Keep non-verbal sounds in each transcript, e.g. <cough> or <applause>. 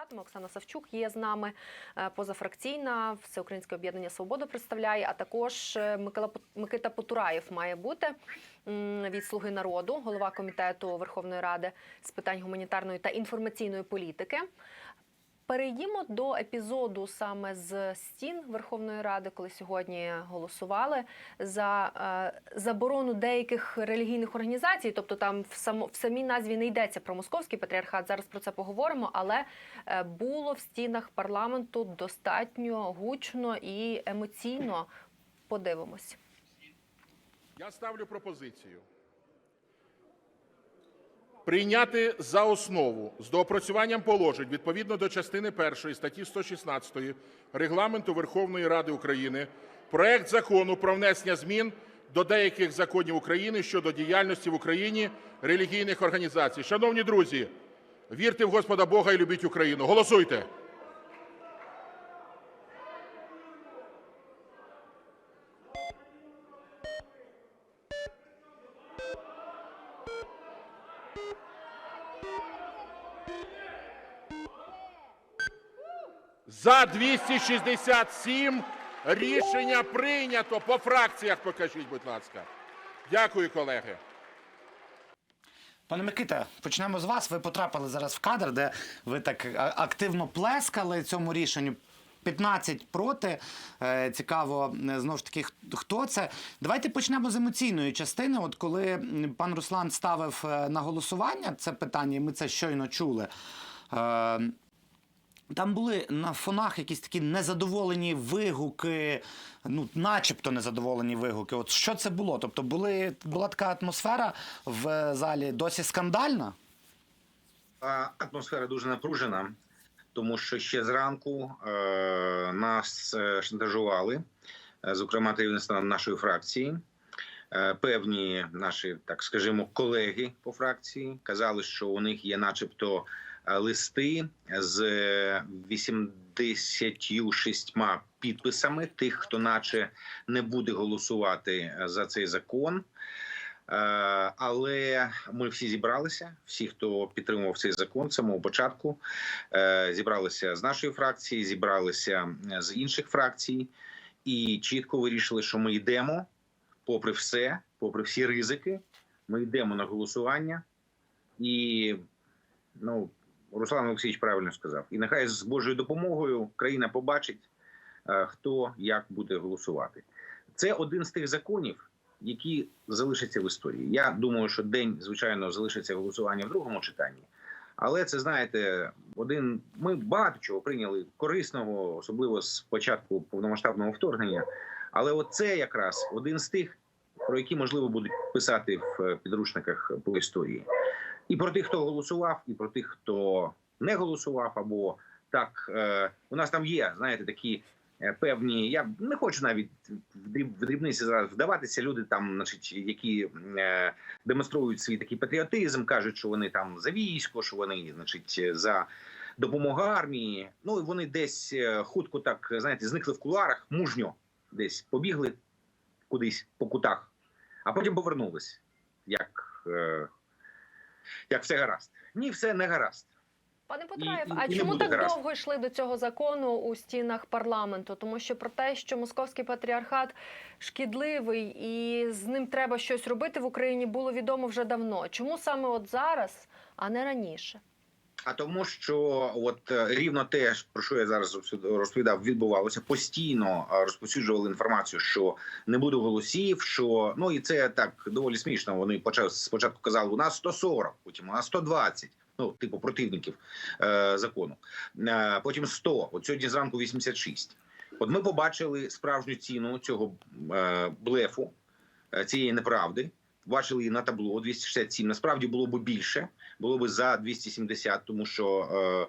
депутатами. Оксана Савчук є з нами е, позафракційна, Всеукраїнське об'єднання Свобода представляє. А також е, Микола Микита Потураєв має бути від Слуги народу, голова комітету Верховної Ради з питань гуманітарної та інформаційної політики. Перейдімо до епізоду саме з стін Верховної Ради, коли сьогодні голосували за е, заборону деяких релігійних організацій. Тобто там в само в самій назві не йдеться про московський патріархат. Зараз про це поговоримо. Але е, було в стінах парламенту достатньо гучно і емоційно. Подивимось. Я ставлю пропозицію прийняти за основу з доопрацюванням положень відповідно до частини першої статті 116 Регламенту Верховної Ради України проект закону про внесення змін до деяких законів України щодо діяльності в Україні релігійних організацій. Шановні друзі, вірте в Господа Бога і любіть Україну. Голосуйте. За 267 рішення прийнято. По фракціях покажіть, будь ласка. Дякую, колеги. Пане Микита, почнемо з вас. Ви потрапили зараз в кадр, де ви так активно плескали цьому рішенню. 15 проти. Е, Цікаво, е, знову ж таки, хто це. Давайте почнемо з емоційної частини. От коли пан Руслан ставив е, на голосування це питання, і ми це щойно чули. Е, Там були на фонах якісь такі незадоволені вигуки, ну, начебто незадоволені вигуки. От що це було? Тобто були, була така атмосфера в е, залі досі скандальна? Атмосфера дуже напружена, тому що ще зранку е, нас е, шантажували, е, зокрема керівництво нашої фракції. Е, Певні наші, так скажімо, колеги по фракції казали, що у них є, начебто, е, листи з е, 86 підписами тих, хто наче не буде голосувати е, за цей закон. Е, Але ми всі зібралися. Всі, хто підтримував цей закон, самого початку е, зібралися з нашої фракції, зібралися е, з інших фракцій, і чітко вирішили, що ми йдемо, попри все, попри всі ризики, ми йдемо на голосування. І ну, Руслан Олексійович правильно сказав. І нехай з Божою допомогою країна побачить, е, хто як буде голосувати. Це один з тих законів які залишаться в історії. Я думаю, що день, звичайно, залишиться голосування в другому читанні. Але це знаєте, один ми багато чого прийняли корисного, особливо з початку повномасштабного вторгнення. Але от це якраз один з тих, про які можливо будуть писати в е, підручниках по історії. І про тих, хто голосував, і про тих, хто не голосував, або так е, у нас там є, знаєте, такі е, певні. Я не хочу навіть в дрібниці зараз вдаватися. Люди там, значить, які е, демонструють свій такий патріотизм, кажуть, що вони там за військо, що вони, значить, за допомогу армії. Ну і вони десь хутко так знаєте, зникли в кулуарах, мужньо десь побігли кудись по кутах, а потім повернулись. Як, як все гаразд. Ні, все не гаразд. Пане Потраєв, і- а і чому так гаразд. довго йшли до цього закону у стінах парламенту? Тому що про те, що московський патріархат шкідливий і з ним треба щось робити в Україні, було відомо вже давно. Чому саме от зараз, а не раніше? А тому, що от е, рівно те, про що я зараз розповідав, відбувалося постійно е, розповсюджували інформацію, що не буде голосів. Що ну і це так доволі смішно. Вони почали спочатку казали, у нас 140, потім у нас 120, Ну, типу противників е, закону. Е, потім 100, От сьогодні зранку 86. От ми побачили справжню ціну цього е, блефу, е, цієї неправди. Бачили її на табло 267. Насправді було б більше, було б за 270, тому що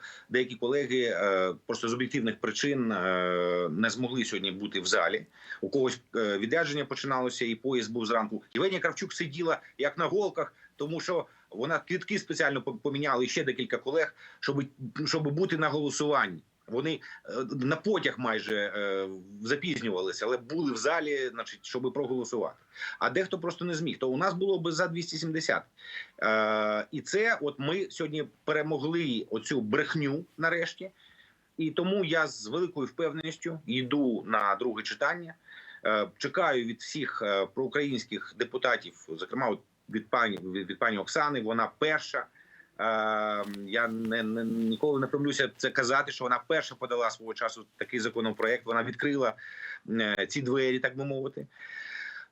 е, деякі колеги е, просто з об'єктивних причин е, не змогли сьогодні бути в залі. У когось е, відрядження починалося, і поїзд був зранку. Євгенія Кравчук сиділа як на голках, тому що вона квітки спеціально по- поміняла і ще декілька колег, щоб, щоб бути на голосуванні. Вони е, на потяг майже е, запізнювалися, але були в залі, значить, щоб проголосувати. А дехто просто не зміг. То у нас було би за 270. Е, і це, от ми сьогодні перемогли оцю брехню нарешті. І тому я з великою впевненістю йду на друге читання. Чекаю від всіх проукраїнських депутатів, зокрема від пані від пані Оксани. Вона перша. Е, Я не, не ніколи не помилюся це казати, що вона перша подала свого часу такий законопроект. Вона відкрила е, ці двері, так би мовити.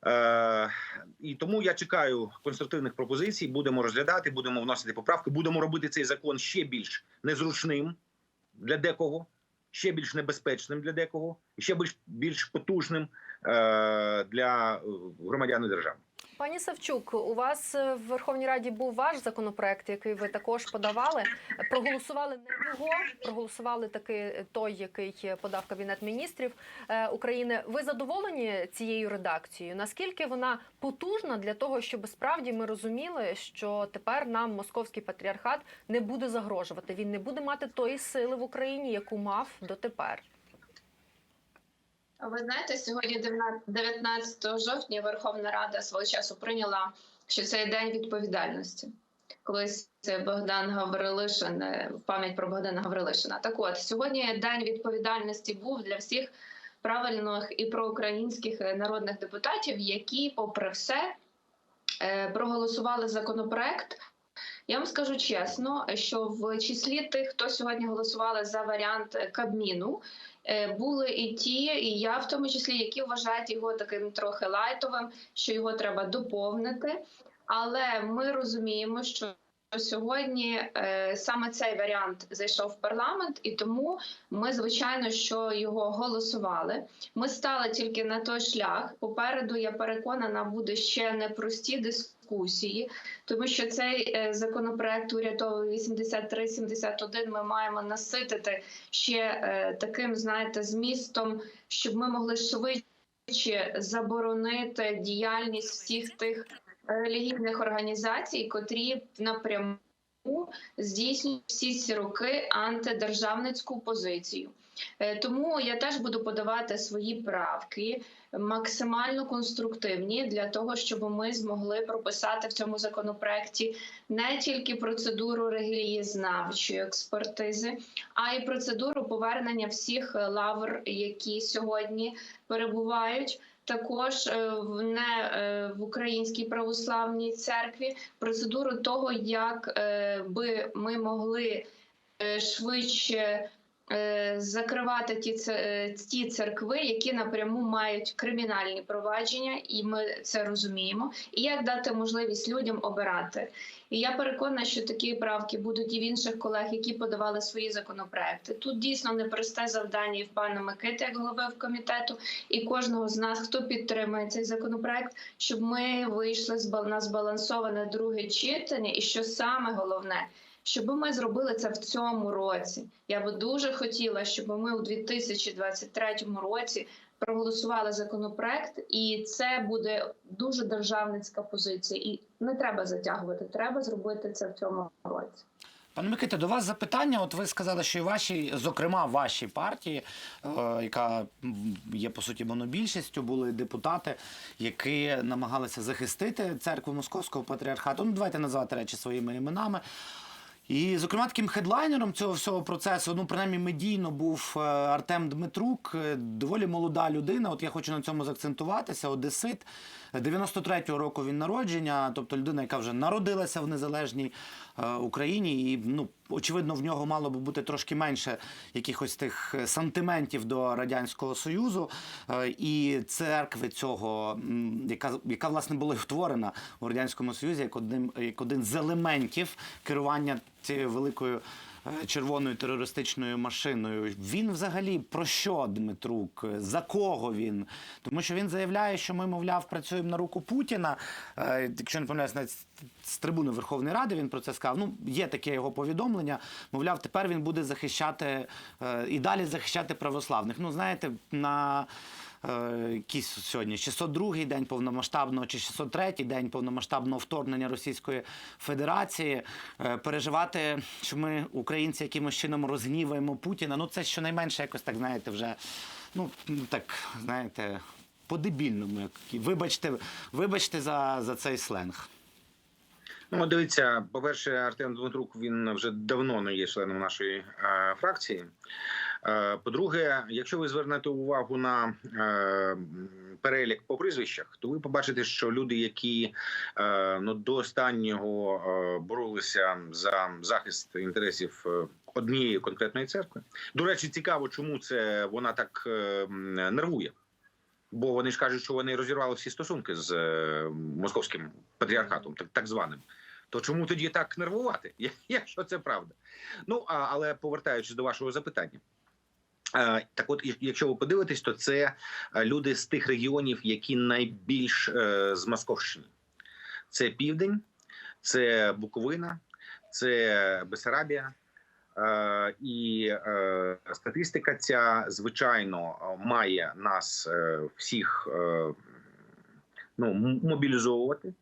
Е, і тому я чекаю конструктивних пропозицій. Будемо розглядати, будемо вносити поправки, будемо робити цей закон ще більш незручним для декого, ще більш небезпечним для декого, і ще більш більш потужним е, для е, громадян і держави. Пані Савчук, у вас е, в Верховній Раді був ваш законопроект, який ви також подавали. Проголосували не його, проголосували таки той, який подав Кабінет міністрів е, України. Ви задоволені цією редакцією? Наскільки вона потужна для того, щоб справді ми розуміли, що тепер нам московський патріархат не буде загрожувати? Він не буде мати тої сили в Україні, яку мав дотепер. Ви знаєте, сьогодні 19 жовтня Верховна Рада свого часу прийняла, що це день відповідальності. Колись Богдан Гаврилишин, е, пам'ять про Богдана Гаврилишина. Так от сьогодні день відповідальності був для всіх правильних і проукраїнських е, народних депутатів, які, попри все, е, проголосували законопроект. Я вам скажу чесно, що в числі тих, хто сьогодні голосували за варіант Кабміну, були і ті, і я в тому числі, які вважають його таким трохи лайтовим, що його треба доповнити. Але ми розуміємо, що сьогодні е, саме цей варіант зайшов в парламент, і тому ми, звичайно, що його голосували. Ми стали тільки на той шлях. Попереду я переконана, буде ще непрості дискусії, тому що цей е, законопроект урядовий 83-71 ми маємо наситити ще е, таким, знаєте, змістом, щоб ми могли швидше заборонити діяльність всіх тих релігійних організацій, котрі напряму здійснюють всі ці роки антидержавницьку позицію. Е, Тому я теж буду подавати свої правки максимально конструктивні для того, щоб ми змогли прописати в цьому законопроекті не тільки процедуру релігієзнавчої експертизи, а й процедуру повернення всіх лавр, які сьогодні перебувають. Також е, в не е, в українській православній церкві процедуру того, як е, би ми могли швидше закривати ті, е, ті церкви, які напряму мають кримінальні провадження, і ми це розуміємо. І як дати можливість людям обирати. І я переконана, що такі правки будуть і в інших колег, які подавали свої законопроекти. Тут дійсно непросте завдання і в пана Микити, як голови комітету, і кожного з нас, хто підтримує цей законопроект, щоб ми вийшли на збалансоване друге читання, і що саме головне. Щоб ми зробили це в цьому році, я би дуже хотіла, щоб ми у 2023 році проголосували законопроект, і це буде дуже державницька позиція. І не треба затягувати. Треба зробити це в цьому році. Пане Миките, до вас запитання. От ви сказали, що і ваші, зокрема, вашій партії, е, яка є по суті монобільшістю, були депутати, які намагалися захистити церкву Московського патріархату. Ну, давайте назвати речі своїми іменами. І, зокрема, таким хедлайнером цього всього процесу, ну принаймні медійно був е, Артем Дмитрук, е, доволі молода людина. От я хочу на цьому заакцентуватися. Одесит 93-го року він народження, тобто людина, яка вже народилася в незалежній е, Україні, і ну очевидно, в нього мало би бути трошки менше якихось тих е, сантиментів до радянського союзу Е, і церкви цього, яка яка власне була втворена у радянському союзі, як один як один з елементів керування цією великою. Е, Червоною терористичною машиною. Він взагалі про що Дмитрук? За кого він? Тому що він заявляє, що ми, мовляв, працюємо на руку Путіна. Е, Якщо не помиляюсь, навіть з- трибуни Верховної Ради він про це сказав. Ну, є таке його повідомлення. Мовляв, тепер він буде захищати е, і далі захищати православних. Ну, знаєте, на якийсь сьогодні 602-й день повномасштабного чи 603-й день повномасштабного вторгнення Російської Федерації, е, переживати, що ми, українці, якимось чином розгніваємо Путіна. Ну це щонайменше якось так, знаєте, вже ну так, знаєте, по-дебільному. Вибачте, вибачте за, за цей сленг. Ну, дивіться, по-перше, Артем Дмитрук він вже давно не є членом нашої е, фракції. Е, по-друге, якщо ви звернете увагу на е, перелік по прізвищах, то ви побачите, що люди, які е, ну, до останнього боролися за захист інтересів однієї конкретної церкви. До речі, цікаво, чому це вона так нервує. Бо вони ж кажуть, що вони розірвали всі стосунки з московським патріархатом, так, так званим. То чому тоді так нервувати, <laughs> якщо це правда? Ну а, але повертаючись до вашого запитання. Е, Так, от, якщо ви подивитесь, то це е, люди з тих регіонів, які найбільш е, змосковщені. Це південь, це Буковина, це Бесарабія. І статистика ця звичайно має нас всіх ну, мобілізовувати.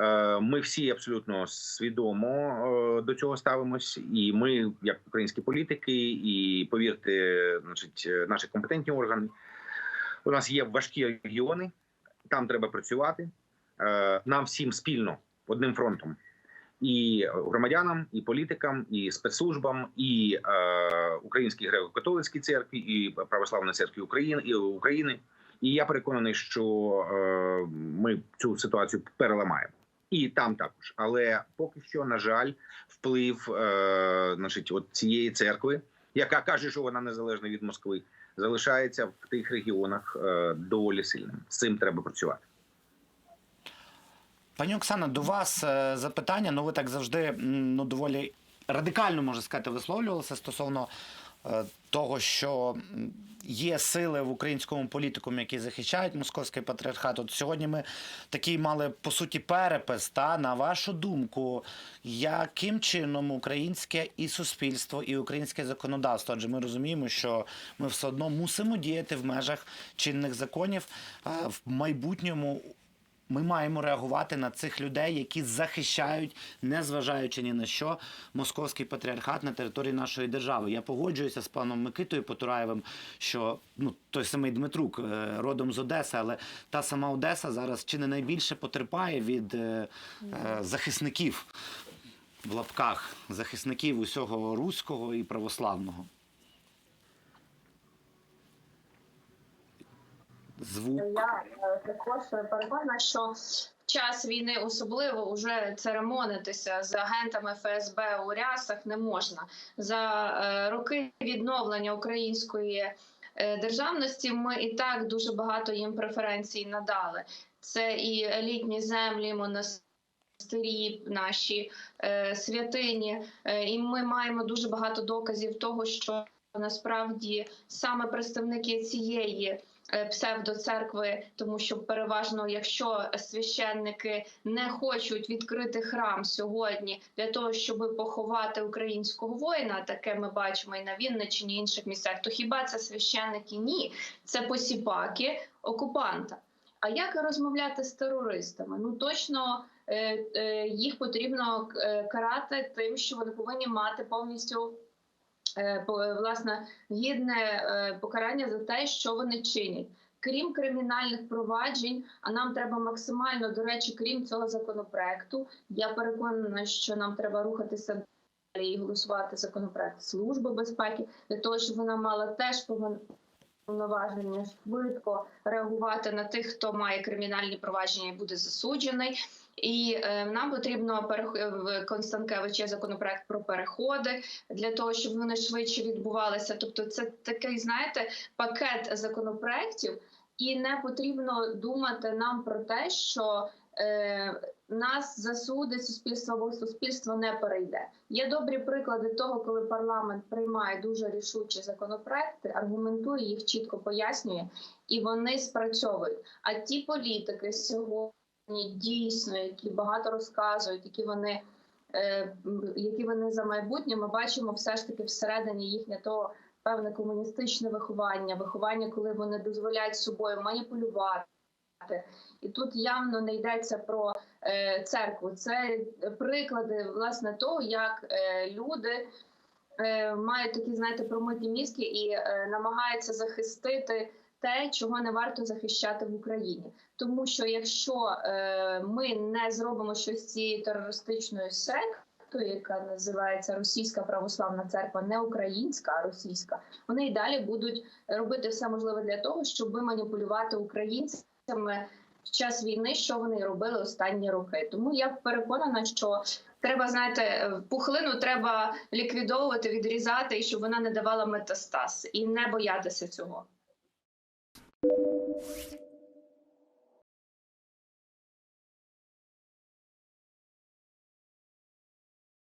Е, Ми всі абсолютно свідомо е, до цього ставимось, і ми, як українські політики, і повірте, значить, е, наші компетентні органи. У нас є важкі регіони, там треба працювати. Нам всім спільно одним фронтом. І громадянам, і політикам, і спецслужбам, і Українській греко-католицькій церкві, і Православної церкві України і України. І я переконаний, що ми цю ситуацію переламаємо. І там також, але поки що, на жаль, вплив е, значить, от цієї церкви, яка каже, що вона незалежна від Москви, залишається в тих регіонах е, доволі сильним. З цим треба працювати. Пані Оксана, до вас е, запитання. Ну, ви так завжди ну, доволі радикально можна сказати, висловлювалися стосовно того, що є сили в українському політикумі, які захищають московський патріархат. От сьогодні ми такий мали по суті перепис. Та на вашу думку, яким чином українське і суспільство, і українське законодавство, адже ми розуміємо, що ми все одно мусимо діяти в межах чинних законів е, в майбутньому. Ми маємо реагувати на цих людей, які захищають, незважаючи ні на що, московський патріархат на території нашої держави. Я погоджуюся з паном Микитою Потураєвим, що ну той самий Дмитрук е, родом з Одеси, але та сама Одеса зараз чи не найбільше потерпає від е, е, захисників в лапках, захисників усього руського і православного. Звук. Я е, також переконана, що в час війни особливо вже церемонитися з агентами ФСБ у рясах не можна. За е, роки відновлення української е, державності ми і так дуже багато їм преференцій надали. Це і елітні землі, монастирі, наші е, святині. Е, і ми маємо дуже багато доказів того, що насправді саме представники цієї е, псевдоцеркви, тому що переважно, якщо священники не хочуть відкрити храм сьогодні для того, щоб поховати українського воїна, таке ми бачимо і на Вінниччині, і інших місцях, то хіба це священники? Ні, це посіпаки окупанта. А як розмовляти з терористами? Ну точно е, е, їх потрібно карати тим, що вони повинні мати повністю по- власне гідне е, покарання за те, що вони чинять. Крім кримінальних проваджень, а нам треба максимально, до речі, крім цього законопроекту. Я переконана, що нам треба рухатися далі і голосувати законопроект Служби безпеки для того, щоб вона мала теж повноваження швидко реагувати на тих, хто має кримінальні провадження і буде засуджений. І е, нам потрібно перех- в Констанкевич законопроект про переходи для того, щоб вони швидше відбувалися. Тобто, це такий, знаєте, пакет законопроектів, і не потрібно думати нам про те, що е, нас засудить суспільство або суспільство не перейде. Є добрі приклади того, коли парламент приймає дуже рішучі законопроекти, аргументує їх, чітко пояснює, і вони спрацьовують. А ті політики сьогодні дійсно, які багато розказують, які вони. е, Які вони за майбутнє, ми бачимо все ж таки всередині їхнє того певне комуністичне виховання, виховання, коли вони дозволяють собою маніпулювати. І тут явно не йдеться про е, церкву. Це приклади власне того, як е, люди мають такі, знаєте, промитні мізки і намагаються захистити те, чого не варто захищати в Україні. Тому що якщо е, ми не зробимо щось з цією терористичною сектою, яка називається Російська православна церква, не українська, а російська, вони і далі будуть робити все можливе для того, щоб маніпулювати українцями в час війни, що вони робили останні роки. Тому я переконана, що треба знаєте, пухлину треба ліквідовувати, відрізати, і щоб вона не давала метастаз, і не боятися цього. you